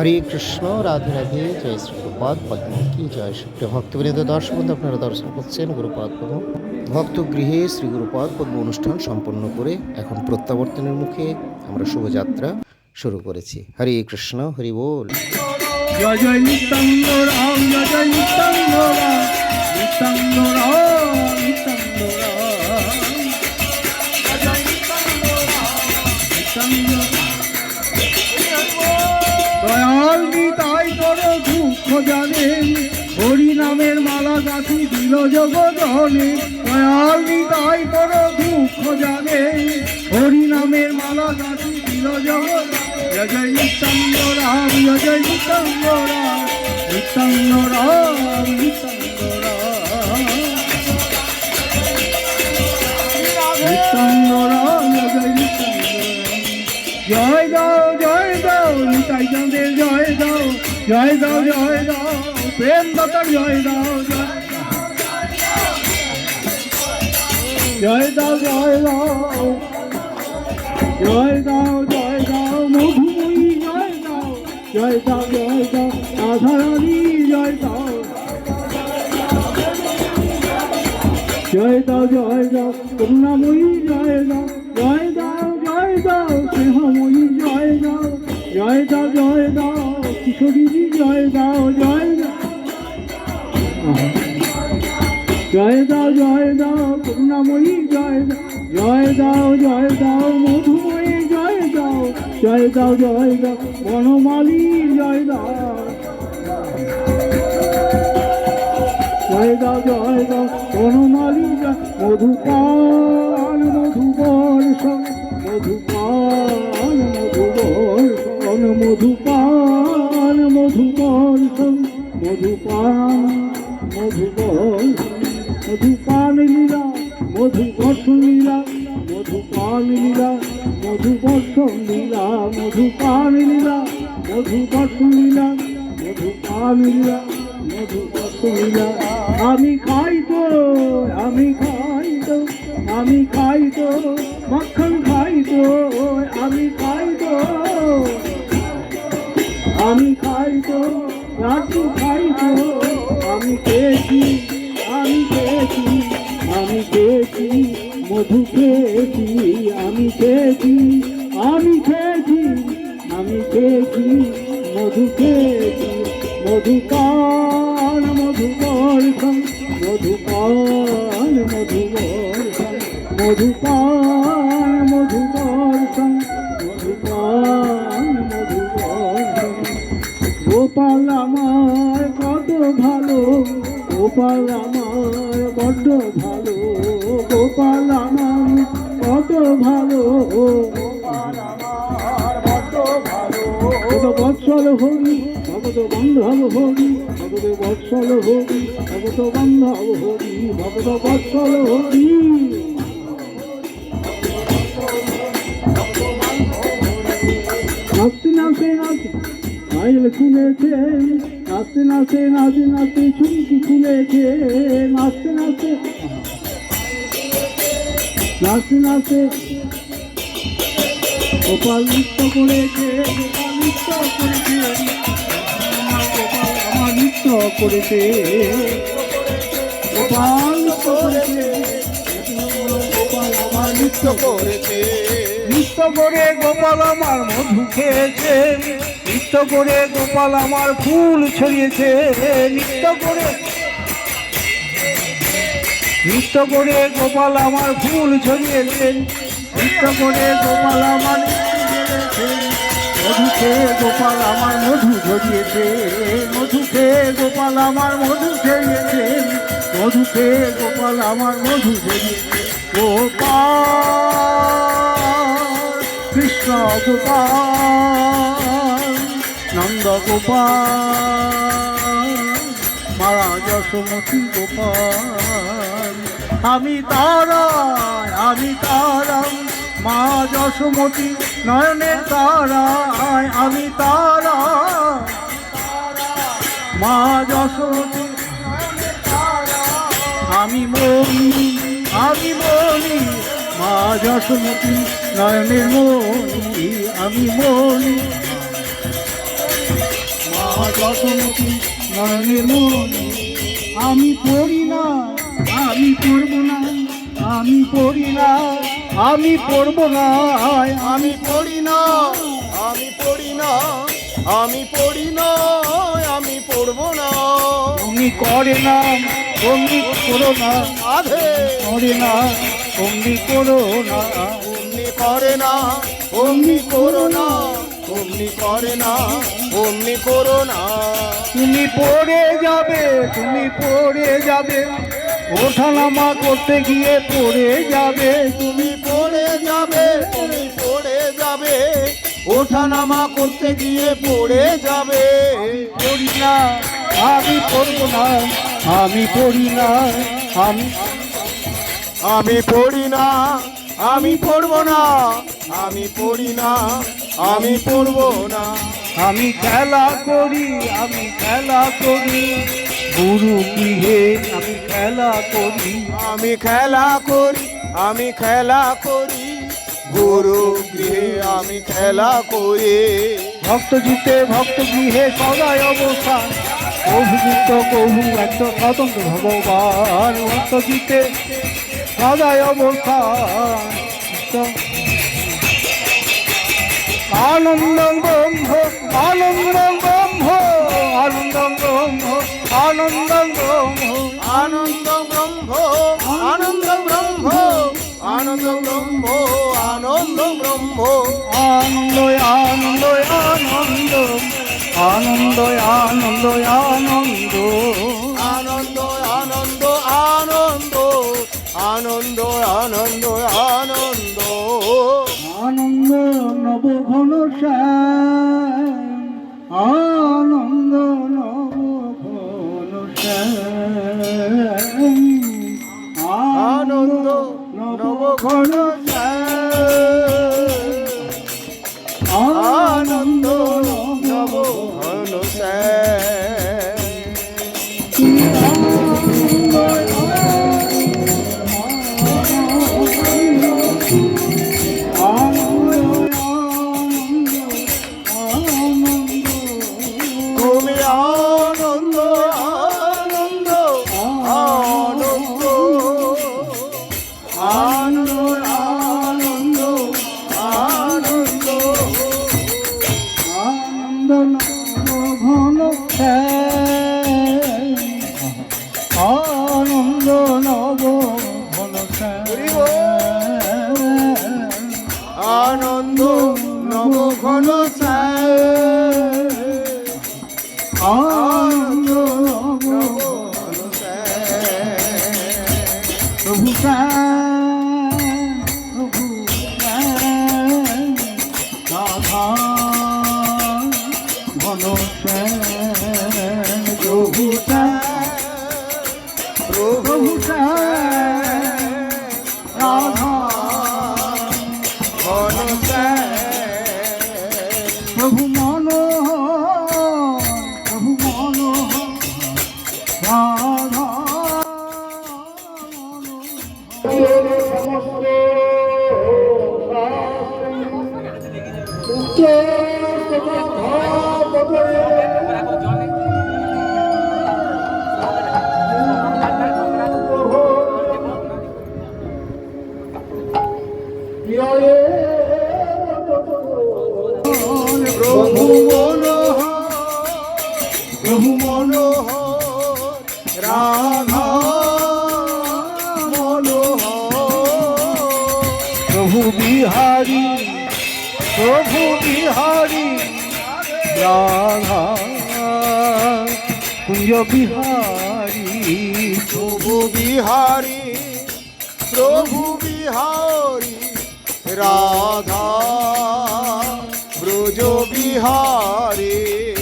হরে কৃষ্ণ, রাধে রাধে, জয় শ্রীপ্রপাদ পদ্মী কি জয় সুপ্রিয় ভক্তবৃন্দ দর্শক বন্ধু, আপনারা দর্শন করছেন গুরুপাদ পদ্ম ভক্ত গৃহে শ্রী গুরুপাদ পদ্ম অনুষ্ঠান সম্পন্ন করে এখন প্রত্যাবর্তনের মুখে আমরা শুভযাত্রা শুরু করেছি। হরে কৃষ্ণ, হরি বল। জয় জয় নিত্যাঙ্গ রাম, জয় জয় নিত্যাঙ্গ রাম নিত্যাঙ্গ রাম নিত্যাঙ্গ রাম। জয় নিত্যাঙ্গ রাম, নিত্যাঙ্গ তোর দুঃখ জানেন হরি নামের মালা গাছি দিল জগদনে। দয়াল নিতাই তোর দুঃখ জানেন হরি নামের মালা গাছি দিল জগৎ জয় নিত্যাঙ্গ রাম জয় নিত্যাঙ্গ রাম রাম রাম রাম জয় জয় দাও জয় দাও, নিতাই চাঁদের জয় দাও। জয় দাও জয় দাও প্রেম দাতার জয় দাও জয় জয় দাও জয় দাও জয় দাও জয় দাও মধুময়ী জয় দাও জয় দাও জয় দাও রাধারানী জয় দাও জয় দাও জয় দাও করুণাময়ী জয় দাও জয় দাও জয় দাও স্নেহময়ী জয় দাও জয় দাও জয় দাও কিশোরী জয় দাও, জয়। জয় দাও জয় দাও, করুণাময়ী জয় জয় দাও জয় দাও, মধুময়ী জয় দাও। জয় দাও জয় দাও, বনমালী জয় দাও। জয় দাও জয় দাও, বনমালী জয় মধুপাল মধুবর সং মধুপাল। মধুবর্ষণ লীলা মধুপাল লীলা মধুবর্ষণ লীলা মধুপাল লীলা মধুবর্ষণ লীলা মধুপাল লীলা আমি খাই তো, আমি খাই তো, আমি খাই তো, মাখন খাই তো, আমি খাই তো, আমি খাই তো লাড্ডু খাই তো। খেয়েছি, আমি খেয়েছি আমি খেয়েছি আমি খেয়েছি, মধু খেয়েছি মধুকান মধুকর মধুকান মধুকর মধুকান মধুকর মধুকান মধুকর গোপাল আমার কত ভালো, গোপাল আমার বড্ড ভালো। গোপাল আমার, কত ভালো। বৎসল হরি ভগত বান্ধব হরি ভগত বৎসল হরি ভগত বান্ধব হরি ভগত বৎসল হরি নাচতে নাচতে নাচতে মাইল খুলেছে। নাচতে নাচতে নাচতে নাচতে চুমকি খুলেছে। নাচতে নাচতে নাচতে নাচতে গোপাল নৃত্য করেছে গোপাল নৃত্য করেছে আমার নৃত্য করেছে গোপাল করেছে গোপাল আমার নৃত্য করেছে। নৃত্য করে গোপাল আমার মধু খেয়েছে, নৃত্য করে গোপাল আমার ফুল ছড়িয়েছে, নৃত্য করে নৃত্য করে গোপাল আমার ফুল ছড়িয়েছেন নৃত্য করে গোপাল আমার মধু গোপাল আমার মধু ঝরিয়েছে। মধু গোপাল আমার মধু ঝরিয়েছে। মধু গোপাল আমার মধু ঝরিয়েছে। গোপাল, কৃষ্ণ গোপাল, নন্দ গোপাল মারা যশোমতী গোপাল। আমি তারা আমি তারাম মা যশোমতী নয়নের তারায়, আমি তারা মা যশোমতী আমি মনি আমি মনি মা যশোমতী নয়নের মনি আমি মনি মা যশমতী নয়নের মনি আমি পড়ি আমি পড়ব না আমি পড়ি না আমি পড়ব না আমি পড়ি না আমি পড়ি না আমি পড়ি না আমি পড়ব না। অমনি করে না অমনি করো না আধে। করে না অমনি করো না। অমনি করে না অমনি করো না অমনি করে না অমনি করো না। তুমি পড়ে যাবে তুমি পড়ে যাবে। ওঠানামা করতে গিয়ে পড়ে যাবে। তুমি পড়ে যাবে, তুমি পড়ে যাবে। ওঠানামা করতে গিয়ে পড়ে যাবে। পড়ি না, আমি পড়ব না, আমি পড়ি না, আমি আমি পড়ি না, আমি পড়ব না, আমি পড়ি না, আমি পড়ব না। আমি খেলা করি, আমি খেলা করি। গুরু গৃহে আমি খেলা করি। আমি খেলা করি আমি খেলা করি। গুরু গৃহে আমি খেলা করি। ভক্ত জিতে ভক্ত গৃহে সদায় অবস্থান। অভিযুক্ত কহু একটা স্বতন্ত্র ভগবান। ভক্ত জিতে সদায় অবস্থান। আনন্দ ব্রহ্ম আনন্দ ব্রহ্ম আনন্দ ব্রহ্ম। আনন্দ ব্রহ্ম আনন্দ ব্রহ্ম আনন্দ ব্রহ্ম আনন্দ ব্রহ্ম আনন্দ ব্রহ্ম আনন্দ আনন্দ আনন্দ আনন্দ আনন্দ আনন্দ আনন্দ আনন্দ আনন্দ আনন্দ আনন্দ আনন্দ আনন্দ নব ঘন ঘন ঘন প্রভু রাধা কুঞ্জ বিহারী প্রভু বিহারী প্রভু বিহারী রাধা ব্রজ বিহারী।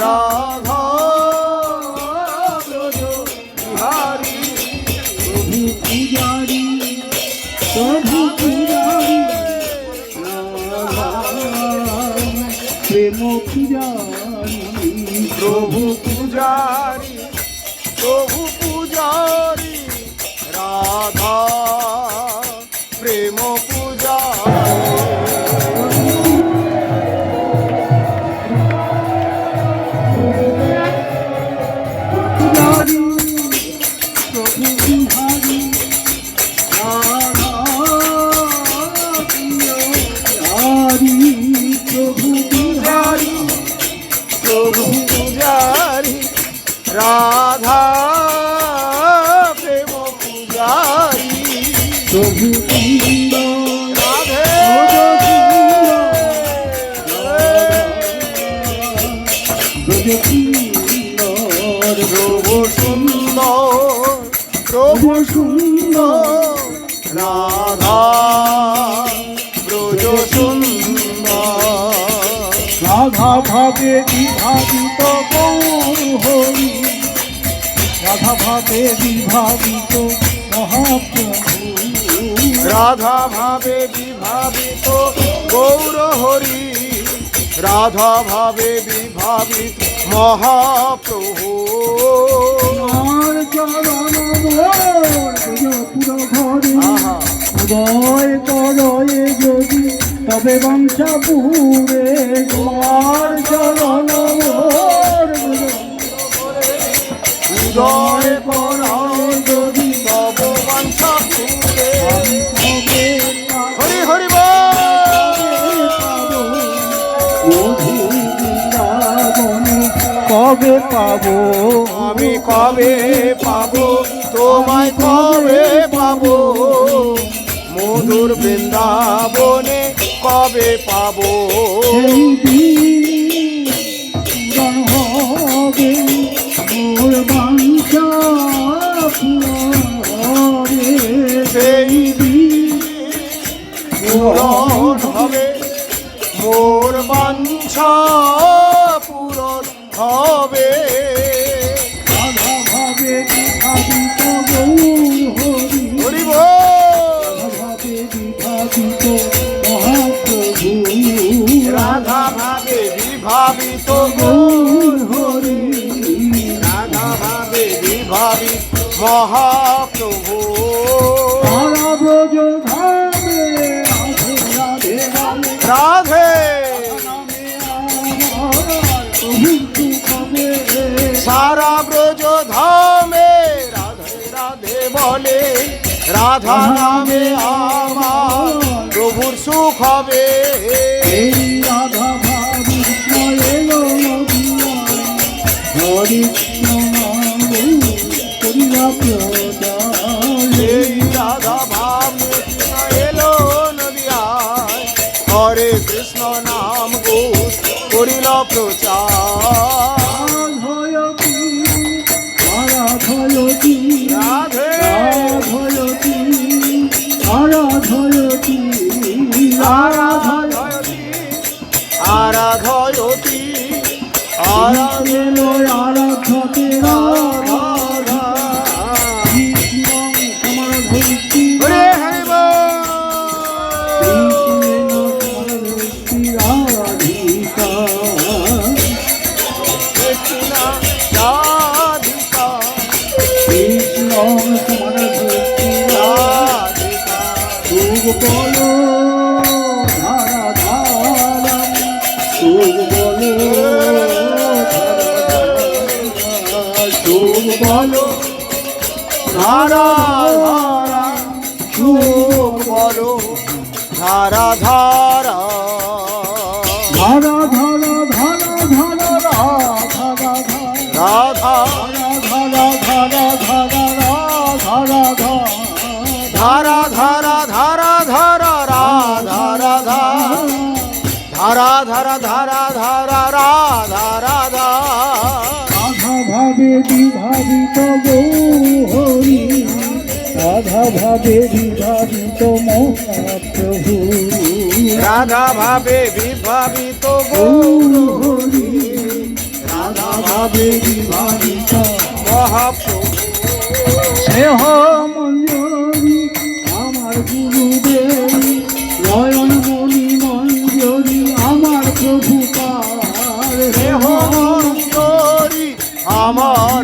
রাধা বিহারী প্রভু পূজারী। প্রভু পূজারী প্রেম পূজারি। ভাবে বিভাবিত মহাপ্রভু। রাধা ভাবে বিভাবিত গৌর হরি। রাধা ভাবে বিভাবিত মহাপ্রভু। উদয় করয়ে যদি তবে বংশা পুরে তোমার চরণ যদি হরি হরি কবে পাবো? আমি কবে পাবো? তোমায় কবে পাবো? মধুর বৃন্দাবনে কবে পাবো? সেই পূরণ হবে। মোর বাঞ্ছা পূরণ হবে। ভাবে বিভাবিত বিভাবিত মহাপ্রভু। রাধা নামে আমার প্রভুর সুখ হবে। এই রাধা ভাবি এলো হরি করিলা ধারা ধারা সুখ বলো ধারা ধারা ধারা ধারা ধারা ধারা রাধা রাধা ধারা ধারা ধারা ধারা ধারা ধারা ধারা ধারা ধারা ধারা ধারা ধারা রাধা রাধা রাধা ভাবে বিভাবিত গৌহরি রাধা ভাবে বিভাবিত মহাপ্রভু। রাধা ভাবে বিভাবিত গৌরহরি রাধা ভাবে বিভাবিত মহাপ্রভু। স্নেহ মঞ্জরি আমার গুরুদেবী নয়ন মণি মঞ্জরি আমার প্রভু পার। স্নেহ মঞ্জরি আমার